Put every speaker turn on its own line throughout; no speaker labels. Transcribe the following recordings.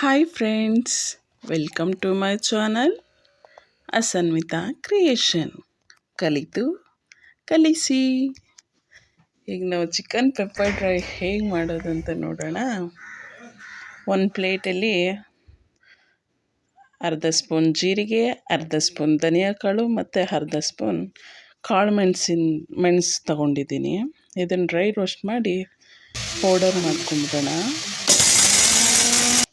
Hi friends welcome to my channel Asanvita creation ಕಲಿತು ಕಲಿಸಿ ಈಗ ನಾವು ಚಿಕನ್ ಪೆಪ್ಪರ್ ಡ್ರೈ ಹೇಗೆ ಮಾಡೋದು ಅಂತ ನೋಡೋಣ ಒಂದು ಪ್ಲೇಟಲ್ಲಿ ಅರ್ಧ ಸ್ಪೂನ್ ಜೀರಿಗೆ, ಅರ್ಧ ಸ್ಪೂನ್ ಧನಿಯಾ ಕಾಳು ಮತ್ತು ಅರ್ಧ ಸ್ಪೂನ್ ಕಾಳು ಮೆಣಸಿನ, ಮೆಣಸು ತಗೊಂಡಿದ್ದೀನಿ. ಇದನ್ನು ಡ್ರೈ ರೋಸ್ಟ್ ಮಾಡಿ ಪೌಡರ್ ಮಾಡ್ಕೊಂಬಿಡೋಣ.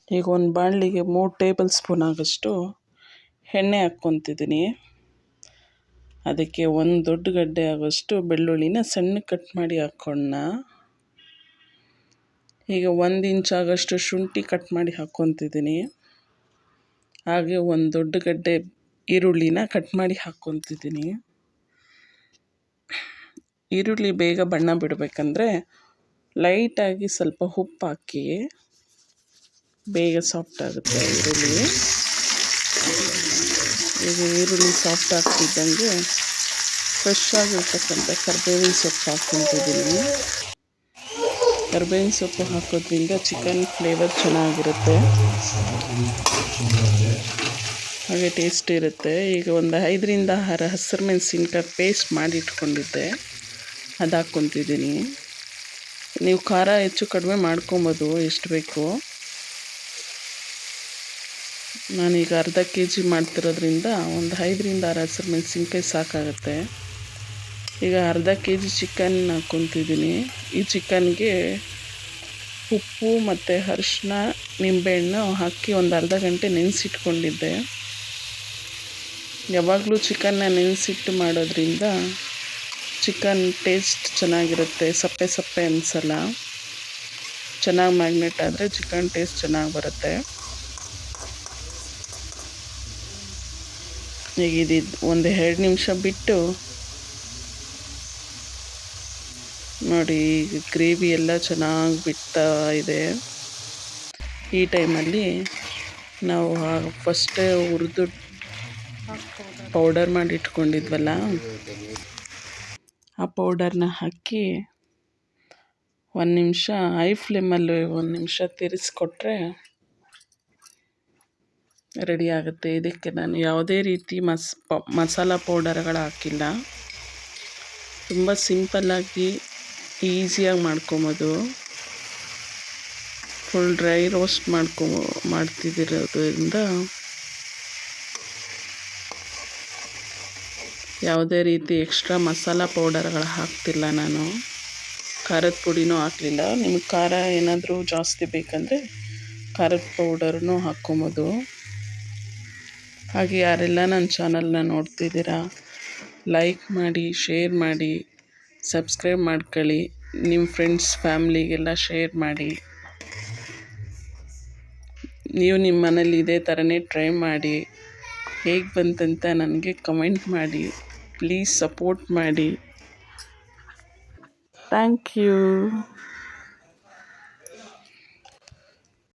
ಈಗ ಒಂದು ಬಾಣಲಿಗೆ ಮೂರು ಟೇಬಲ್ ಸ್ಪೂನ್ ಆಗೋಷ್ಟು ಎಣ್ಣೆ ಹಾಕ್ಕೊತಿದ್ದೀನಿ ಅದಕ್ಕೆ ಒಂದು ದೊಡ್ಡ ಗಡ್ಡೆ ಆಗೋಷ್ಟು ಬೆಳ್ಳುಳ್ಳಿನ ಸಣ್ಣ ಕಟ್ ಮಾಡಿ ಹಾಕ್ಕೊಳ್ಳೋಣ ಈಗ ಒಂದು ಇಂಚ್ ಆಗೋಷ್ಟು ಶುಂಠಿ ಕಟ್ ಮಾಡಿ ಹಾಕ್ಕೊತಿದ್ದೀನಿ ಹಾಗೆ ಒಂದು ದೊಡ್ಡ ಗಡ್ಡೆ ಈರುಳ್ಳಿನ ಕಟ್ ಮಾಡಿ ಹಾಕ್ಕೊತಿದ್ದೀನಿ ಈರುಳ್ಳಿ ಬೇಗ ಬಣ್ಣ ಬಿಡಬೇಕಂದ್ರೆ ಲೈಟಾಗಿ ಸ್ವಲ್ಪ ಉಪ್ಪು ಹಾಕಿ ಬೇಗ ಸಾಫ್ಟ್ ಆಗುತ್ತೆ ಈರುಳ್ಳಿ. ಈಗ ಈರುಳ್ಳಿ ಸಾಫ್ಟ್ ಆಗ್ತಿದ್ದಂಗೆ ಫ್ರೆಶ್ ಆಗಿರ್ತಕ್ಕಂಥ ಕರ್ಬೇವಿನ ಸೊಪ್ಪು ಹಾಕ್ಕೊತಿದ್ದೀನಿ. ಕರ್ಬೇವಿನ ಸೊಪ್ಪು ಹಾಕೋದ್ರಿಂದ ಚಿಕನ್ ಫ್ಲೇವರ್ ಚೆನ್ನಾಗಿರುತ್ತೆ. ಹಾಗೆ ಟೇಸ್ಟ್ ಇರುತ್ತೆ. ಈಗ ಒಂದು ಐದರಿಂದ ಆರು ಹಸಿರು ಮೆಣಸಿನ್ಕಾಯಿ ಪೇಸ್ಟ್ ಮಾಡಿ ಇಟ್ಕೊಂಡಿದ್ದೆ ಅದು ಹಾಕ್ಕೊತಿದ್ದೀನಿ. ನೀವು ಖಾರ ಹೆಚ್ಚು ಕಡಿಮೆ ಮಾಡ್ಕೊಬೋದು, ಎಷ್ಟು ಬೇಕು. ನಾನೀಗ ಅರ್ಧ ಕೆ ಜಿ ಮಾಡ್ತಿರೋದ್ರಿಂದ ಒಂದು ಐದರಿಂದ ಆರು ಹಸಿರು ಮೆಣಸಿನ್ಕಾಯಿ ಸಾಕಾಗುತ್ತೆ. ಈಗ ಅರ್ಧ ಕೆ ಜಿ ಚಿಕನ್ ಹಾಕ್ಕೊತಿದ್ದೀನಿ. ಈ ಚಿಕನ್ಗೆ ಉಪ್ಪು ಮತ್ತು ಅರಿಶಿನ ನಿಂಬೆಹಣ್ಣು ಹಾಕಿ ಒಂದು ಅರ್ಧ ಗಂಟೆ ನೆನೆಸಿಟ್ಕೊಂಡಿದ್ದೆ. ಯಾವಾಗಲೂ ಚಿಕನ್ನ ನೆನೆಸಿಟ್ಟು ಮಾಡೋದ್ರಿಂದ ಚಿಕನ್ ಟೇಸ್ಟ್ ಚೆನ್ನಾಗಿರುತ್ತೆ, ಸಪ್ಪೆ ಸಪ್ಪೆ ಅನ್ಸಲ್ಲ. ಚೆನ್ನಾಗಿ ಮ್ಯಾಗ್ನೆಟ್ ಆದರೆ ಚಿಕನ್ ಟೇಸ್ಟ್ ಚೆನ್ನಾಗಿ ಬರುತ್ತೆ. ಈಗ ಇದು ಒಂದು ಎರಡು ನಿಮಿಷ ಬಿಟ್ಟು ನೋಡಿ, ಈಗ ಗ್ರೇವಿ ಎಲ್ಲ ಚೆನ್ನಾಗಿ ಬಿಡ್ತಾ ಇದೆ. ಈ ಟೈಮಲ್ಲಿ ನಾವು ಫಸ್ಟೇ ಹುರಿದು ಪೌಡರ್ ಮಾಡಿ ಇಟ್ಕೊಂಡಿದ್ವಲ್ಲ, ಆ ಪೌಡರ್ನ ಹಾಕಿ ಒಂದು ನಿಮಿಷ ಐ ಫ್ಲೇಮಲ್ಲಿ ಒಂದು ನಿಮಿಷ ತಿರ್ಗಿಸ್ಕೊಟ್ರೆ ರೆಡಿ ಆಗುತ್ತೆ ಇದಕ್ಕೆ ನಾನು ಯಾವುದೇ ರೀತಿ ಮಸ್, ಪ, ಮಸಾಲ ಪೌಡರ್ಗಳು ಹಾಕಿಲ್ಲ. ತುಂಬ ಸಿಂಪಲ್ಲಾಗಿ ಈಸಿಯಾಗಿ ಮಾಡ್ಕೊಬೋದು. ಫುಲ್ ಡ್ರೈ ರೋಸ್ಟ್ ಮಾಡ್ಕೊ ಮಾಡ್ತಿದ್ದಿರೋದ್ರಿಂದ ಯಾವುದೇ ರೀತಿ ಎಕ್ಸ್ಟ್ರಾ ಮಸಾಲ ಪೌಡರ್ಗಳು ಹಾಕ್ತಿಲ್ಲ ನಾನು. ಖಾರದ ಪುಡಿನೂ ಹಾಕಲಿಲ್ಲ. ನಿಮಗೆ ಖಾರ ಏನಾದರೂ ಜಾಸ್ತಿ ಬೇಕಂದರೆ ಖಾರದ ಪೌಡರ್ನೂ ಹಾಕ್ಕೊಬೋದು. ಹಾಗೆ ಯಾರೆಲ್ಲ ನನ್ನ ಚಾನಲ್ನ ನೋಡ್ತಿದ್ದೀರಾ ಲೈಕ್ ಮಾಡಿ ಶೇರ್ ಮಾಡಿ ಸಬ್ಸ್ಕ್ರೈಬ್ ಮಾಡ್ಕೊಳ್ಳಿ ನಿಮ್ಮ ಫ್ರೆಂಡ್ಸ್ ಫ್ಯಾಮ್ಲಿಗೆಲ್ಲ ಶೇರ್ ಮಾಡಿ. ನೀವು ನಿಮ್ಮ ಮನೇಲಿ ಇದೇ ಥರನೇ ಟ್ರೈ ಮಾಡಿ. ಹೇಗೆ ಬಂತಂತ ನನಗೆ ಕಮೆಂಟ್ ಮಾಡಿ. ಪ್ಲೀಸ್ ಸಪೋರ್ಟ್ ಮಾಡಿ. Thank you